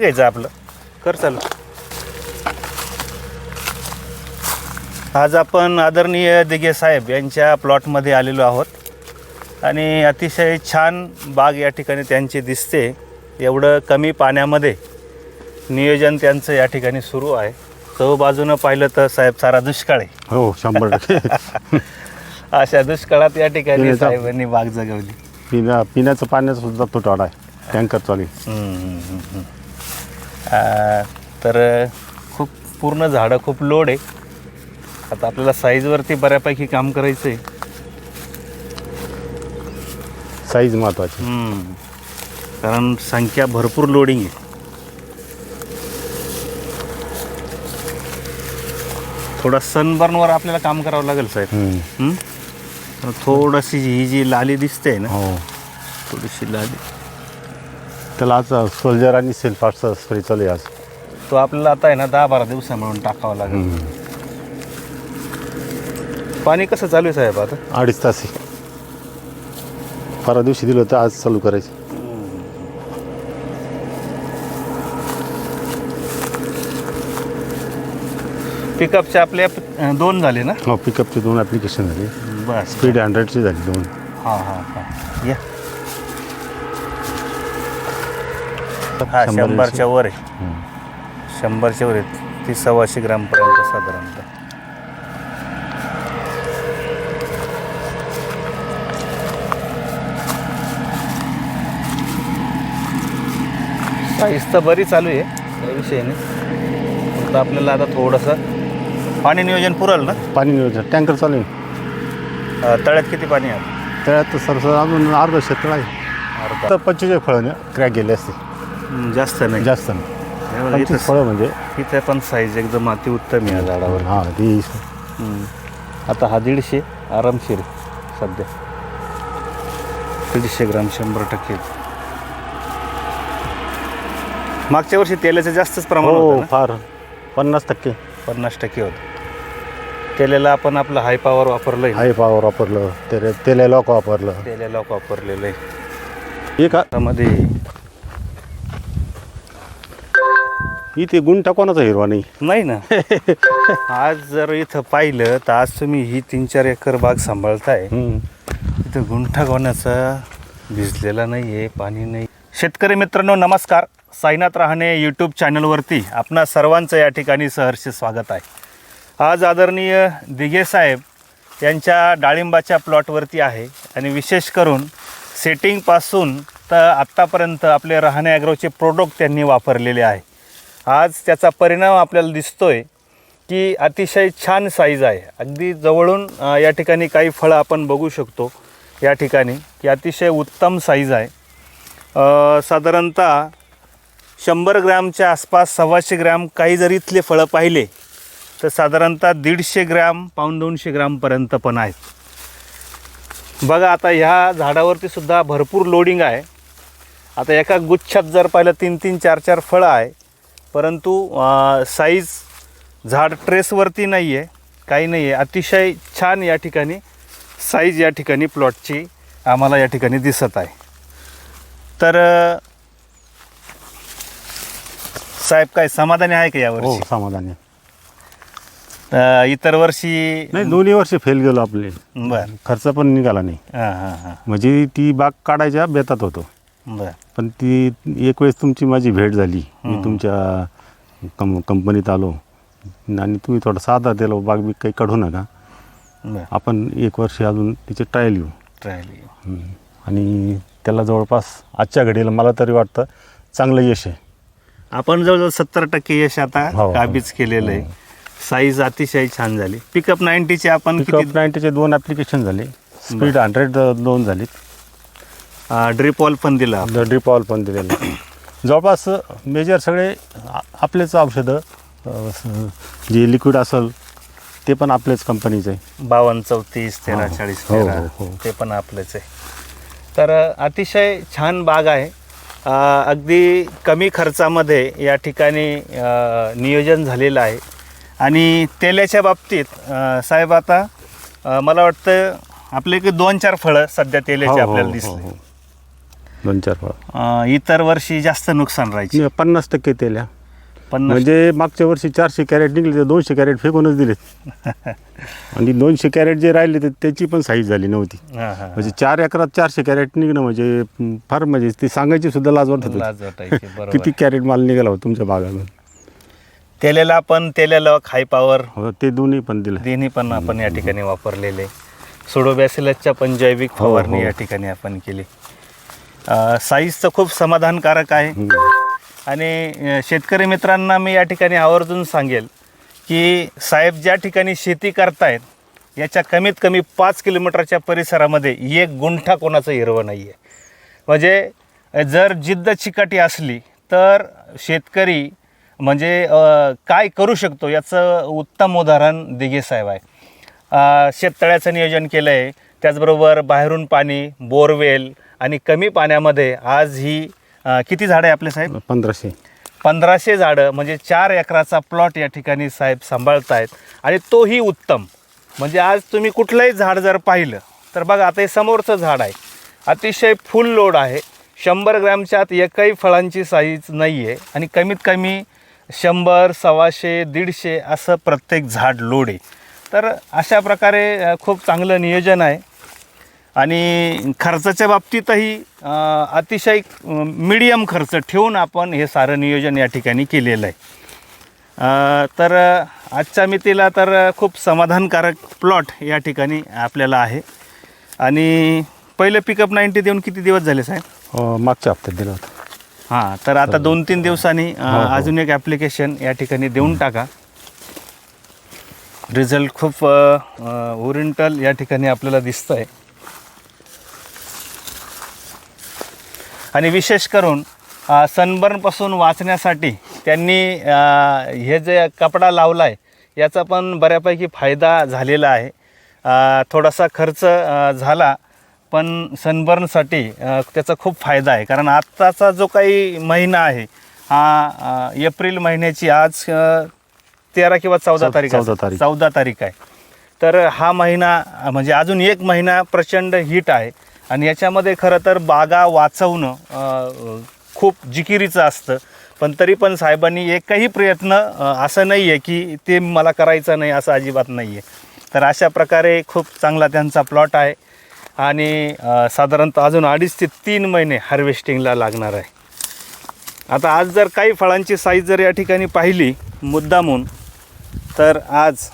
घ्यायचं आपलं. कर चालू. आज आपण आदरणीय दिघे साहेब यांच्या प्लॉटमध्ये आलेलो आहोत. आणि अतिशय छान बाग या ठिकाणी त्यांची दिसते. एवढं कमी पाण्यामध्ये नियोजन त्यांचं या ठिकाणी सुरू आहे. चहूबाजूनं पाहिलं तर साहेब सारा दुष्काळ. आहे हो शंभर टक्के. अशा दुष्काळात या ठिकाणी पिण्याचा- साहेबांनी बाग जगवली. पिण्या पिण्याचं पाण्याचा सुद्धा तुटवडा आहे. टँकर चालू आहे. हम्म, हम्म, हम्म, तर खूप पूर्ण झाडं खूप लोड आहे. आता आपल्याला साईजवरती बऱ्यापैकी काम करायचं आहे साईज महत्वाची. हम्म. कारण संख्या भरपूर लोडिंग आहे. थोडा सनबर्नवर आपल्याला काम करावं लागेल साहेब. हम्म. हम्म? तर थोडीशी ही जी लाली दिसते ना हो. थोडीशी लाली. त्याला आज सोल्जर आणि सेल्फाटचा स्प्रे चालू आहे आज. तो आपल्याला आता आहे ना दहा बारा दिवसा मिळून टाकावा लागेल. हम्म. पाणी कसं चालू आहे साहेब आता? अडीच तास आहे. परवा दिवशी दिलं होतं आज चालू करायचं. पिकअपचे आपले अं, दोन झाले ना? हो पिकअपचे दोन ॲप्लिकेशन झाले. बस स्पीड हंड्रेडची झाली दोन. हां हां हां. या. हा शंभर शंभरच्या वर आहे. हम्म. शंभरच्या वर आहे. ती सव्वाशे ग्रामपर्यंत साधारणतः. साईज तर बरी चालू आहे. काही विषय नाही. फक्त आपल्याला आता थोडंसं पाणी नियोजन पुरल ना? पाणी नियोजन. टँकर चालू आहे. अं, तळ्यात किती पाणी आहे? त्यात सर सर अजून अर्धा शेतकळ आहे. अर्धा. तर पंचवीस फळं क्रॅक गेले असते जास्त नाही. जास्त नाही. इथं फळं म्हणजे? इथे पण साईज एकदम अति उत्तम आहे या झाडावर. हां ती हम्म. आता हा दीडशे आरामशीर सध्या. दीडशे ग्राम शंभर टक्के. मागच्या वर्षी तेलाचं जास्तच प्रमाण हो ना? फार. पन्नास टक्के. पन्नास टक्के होतं. तेलाला आपण आपलं हाय पॉवर वापरलंय. हाय पॉवर वापरलं. तेल तेल लॉक वापरलं. तेलाला वापरलेलं आहे. हे का? त्यामध्ये इथे गुंठा कोणाचा हिरवा नाही. नाही ना. आज जर इथं पाहिलं तर आज तुम्ही ही तीन चार एकर बाग सांभाळताय. हम्म. इथं गुंठा गोण्याचा भिजलेला नाही आहे पाणी नाही. शेतकरी मित्रांनो नमस्कार. साईनाथ रहाणे यूट्यूब चॅनलवरती आपणा सर्वांचं या ठिकाणी सहर्ष स्वागत आहे. आज आदरणीय दिघे साहेब यांच्या डाळिंबाच्या प्लॉटवरती आहे आणि विशेष करून सेटिंगपासून तर आत्तापर्यंत आपले रहाणे ॲग्रोचे प्रोडक्ट त्यांनी वापरलेले आहे. आज त्याचा परिणाम आपल्याला दिसतोय की अतिशय छान साईज आहे. अगदी जवळून या ठिकाणी काही फळं आपण बघू शकतो. या ठिकाणी की अतिशय उत्तम साईज आहे. साधारणतः शंभर ग्रॅमच्या आसपास सव्वाशे ग्रॅम काही जरी इथले फळं पाहिले तर साधारणतः दीडशे ग्रॅम पाऊण दोनशे ग्रॅमपर्यंत पण आहेत. बघा आता ह्या झाडावरती सुद्धा भरपूर लोडिंग आहे. आता एका गुच्छात जर पाहिलं तीन तीन चार चार फळं आहे. परंतु साईज झाड ट्रेसवरती नाही आहे काही नाही आहे अतिशय छान या ठिकाणी साईज या ठिकाणी प्लॉटची आम्हाला या ठिकाणी दिसत आहे. तर साहेब काय समाधानी आहे का हो यावर्षी समाधान इतर वर्षी नाही दोन्ही वर्ष फेल गेलो आपले. बर. खर्च पण निघाला नाही. हां हां हां. म्हणजे ती बाग काढायच्या बेतात होतो. बर. पण ती एक वेळेस तुमची माझी भेट झाली. मी. तुमच्या कं कंपनीत आलो. आणि तुम्ही थोडा साधा दिला बाग बी काही काढू नका. आपण एक वर्ष अजून तिचे ट्रायल घेऊ ट्रायल हम्म. आणि त्याला जवळपास आजच्या घडीला मला तरी वाटतं चांगलं यश आहे. आपण जवळजवळ सत्तर टक्के यश आता हो, हो. काबीज केलेलं आहे. साईज अतिशय छान झाली. पिकअप नाईन्टीचे आपण पिकअप नाईन्टीचे दोन ॲप्लिकेशन झाले. स्पीड हंड्रेड दोन झालीत. ड्रिप ऑल पण दिला. ड्रिप ऑल पण दिलेलं आहे. जवळपास मेजर सगळे आ- आपलेच औषधं अ, स- जे लिक्विड असेल ते पण आपलेच कंपनीचं आहे बावन्न चौतीस तेरा हो, चाळीस हो, तेरा हो, हो. ते पण आपलेच आहे तर अ, अतिशय छान बाग आहे अ, अगदी कमी खर्चामध्ये या ठिकाणी अ, नियोजन झालेलं आहे आणि तेलाच्या बाबतीत अ, साहेब आता अ, मला वाटतं आपले की दोन चार फळं सध्या तेलाचे हो, हो, आपल्याला हो, दिसले हो. दोन चार फळ अं, इतर वर्षी जास्त नुकसान राहायचे. पन्नास टक्के तेल्या. पन्नास म्हणजे मागच्या वर्षी चारशे कॅरेट निघले तर दोनशे कॅरेट फेकूनच दिलेत. आणि दोनशे कॅरेट जे राहिले तर त्याची पण साईज झाली नव्हती. हा, हा, म्हणजे चार एकरात चारशे कॅरेट निघणं म्हणजे म, फार म्हणजे ती सांगायची सुद्धा लाज वाटत होती. लाज वाटायची बरोबर. किती कॅरेट माल निघाला होता तुमच्या बागातून तेलेला पण तेलेला हाय पॉवर हो ते दोन्ही पण दिलं. दोन्ही पण आपण या ठिकाणी वापरलेले. सुडोबॅसिलसच्या पण जैविक हो, फवारणी हो. या ठिकाणी आपण केली. साईजचं खूप समाधानकारक आहे. आणि शेतकरी मित्रांना मी या ठिकाणी आवर्जून सांगेल की साहेब ज्या ठिकाणी शेती करतायत याच्या कमीत कमी पाच किलोमीटरच्या परिसरामध्ये एक गुंठा कोणाचं हिरवं नाही आहे म्हणजे जर जिद्द चिकाटी असली तर शेतकरी म्हणजे काय करू शकतो याचं उत्तम उदाहरण दिघे साहेब आहे. शेततळ्याचं नियोजन केलं आहे त्याचबरोबर बाहेरून पाणी बोरवेल आणि कमी पाण्यामध्ये आज ही अ, किती झाडं आहे आपले साहेब? पंधराशे. पंधराशे झाडं म्हणजे चार एकराचा प्लॉट या ठिकाणी साहेब सांभाळतायत. आणि तोही उत्तम. म्हणजे आज तुम्ही कुठलंही झाड जर पाहिलं तर बघा आता हे समोरचं झाड आहे. अतिशय फुल लोड आहे. शंभर ग्रॅमच्या आत एकही फळांची साईज नाही आहे आणि कमीत कमी शंभर सव्वाशे दीडशे असं प्रत्येक झाड लोड आहे. तर अशा प्रकारे खूप चांगलं नियोजन आहे. आणि खर्चाच्या बाबतीतही अतिशय मिडियम खर्च ठेवून आपण हे सारं नियोजन या ठिकाणी केलेलं आहे. तर आजच्या मितीला तर खूप समाधानकारक प्लॉट या ठिकाणी आपल्याला आहे. आणि पहिलं पिकअप नाईन्टी देऊन किती दिवस झाले साहेब? मागच्या हप्त्यात दिलं होतं. हां तर आता दोन तीन दिवसांनी हो, हो. अजून एक ॲप्लिकेशन या ठिकाणी देऊन टाका. रिझल्ट खूप ओरिएंटल या ठिकाणी आपल्याला दिसतं आहे आणि विशेष करून सनबर्नपासून वाचण्यासाठी त्यांनी हे जे कपडा लावला आहे याचा पण बऱ्यापैकी फायदा झालेला आहे. थोडासा खर्च झाला पण सनबर्नसाठी त्याचा खूप फायदा आहे. कारण आत्ताचा जो काही महिना आहे हा एप्रिल महिन्याची आज तेरा किंवा चौदा तारीख चौदा. तारीख. चौदा तारीख आहे. तर हा महिना म्हणजे अजून एक महिना प्रचंड हिट आहे. आणि याच्यामध्ये खरं तर बागा वाचवणं खूप जिकिरीचं असतं. पण तरी पण साहेबांनी एकही प्रयत्न असं नाही आहे की ते मला करायचं नाही असं अजिबात नाही आहे तर अशा प्रकारे खूप चांगला त्यांचा प्लॉट आहे. आणि साधारणतः अजून अडीच ते तीन महिने हार्वेस्टिंगला लागणार आहे. आता आज जर काही फळांची साईज जर या ठिकाणी पाहिली मुद्दामून तर आज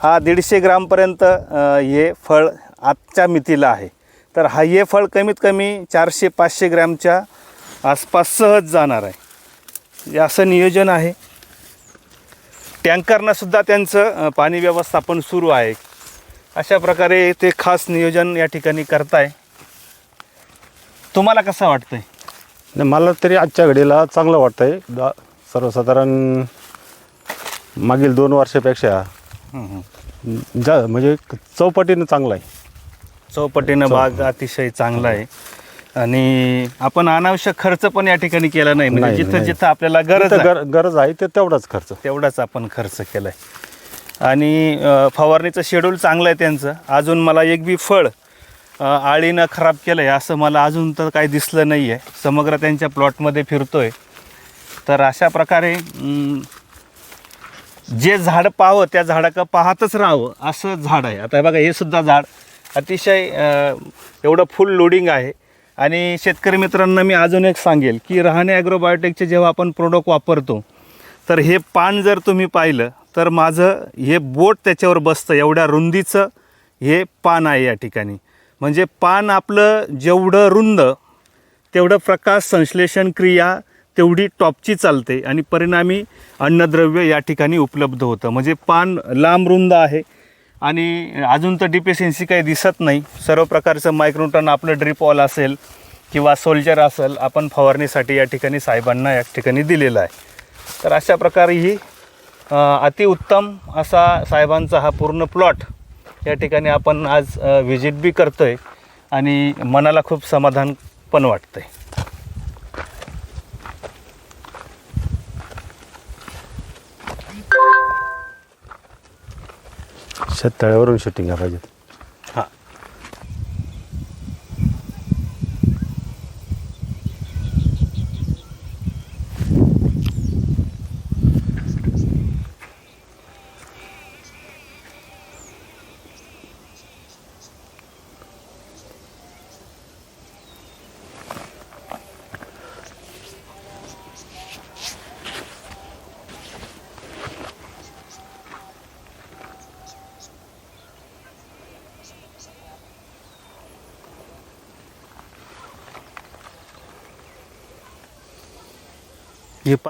हा दीडशे ग्रामपर्यंत हे फळ आजच्या मितीला आहे. तर हा हे फळ कमीत कमी चारशे पाचशे ग्रॅमच्या आसपास सहज जाणार आहे. हे असं नियोजन आहे. टँकरनंसुद्धा त्यांचं पाणी व्यवस्थापन सुरू आहे. अशा प्रकारे ते खास नियोजन या ठिकाणी करताय. तुम्हाला कसं वाटतंय? मला तरी आजच्या घडीला चांगलं वाटतंय. दा सर्वसाधारण मागील दोन वर्षापेक्षा जा म्हणजे चौपटीनं चांगलं आहे. चौपटीनं बाग अतिशय चांगला आहे. आणि आपण अनावश्यक खर्च पण या ठिकाणी केला नाही. म्हणजे नाही, जिथं नाही. जिथं आपल्याला गरज आहे. गर गरज आहे ते तेवढाच खर्च. तेवढाच आपण खर्च केला आहे आणि अ, फवारणीचं शेड्यूल चांगलं आहे त्यांचं. अजून मला एक बी फळ अ, आळीनं खराब केलं आहे असं मला अजून तर काही दिसलं नाही आहे समग्र त्यांच्या प्लॉटमध्ये फिरतोय. तर अशा प्रकारे जे झाड पाहावं त्या झाडाकडं पाहतच राहावं असं झाड आहे. आता हे बघा हे सुद्धा झाड अतिशय एवढं फुल लोडिंग आहे. आणि शेतकरी मित्रांना मी अजून एक सांगेल की रहाणे ॲग्रोबायोटेकचे जेव्हा आपण प्रोडक्ट वापरतो तर हे पान जर तुम्ही पाहिलं तर माझं हे बोट त्याच्यावर बसतं एवढ्या रुंदीचं हे पान आहे या ठिकाणी. म्हणजे पान आपलं जेवढं रुंद तेवढं प्रकाश संश्लेषण क्रिया तेवढी टॉपची चालते आणि परिणामी अन्नद्रव्य या ठिकाणी उपलब्ध होतं. म्हणजे पान लांब रुंद आहे आणि अजून तर डिफिशियन्सी काही दिसत नाही. सर्व प्रकारचं मायक्रोटन आपलं ड्रिप ऑल असेल किंवा सोल्जर असेल आपण फवारणीसाठी या ठिकाणी साहेबांना या ठिकाणी दिलेलं आहे. तर अशा प्रकारे ही अतिउत्तम असा साहेबांचा हा पूर्ण प्लॉट या ठिकाणी आपण आज व्हिजिट बी करतो आहे आणि मनाला खूप समाधान पण वाटतं आहे शेततळ्यावरून शूटिंग पाहिजे हे पा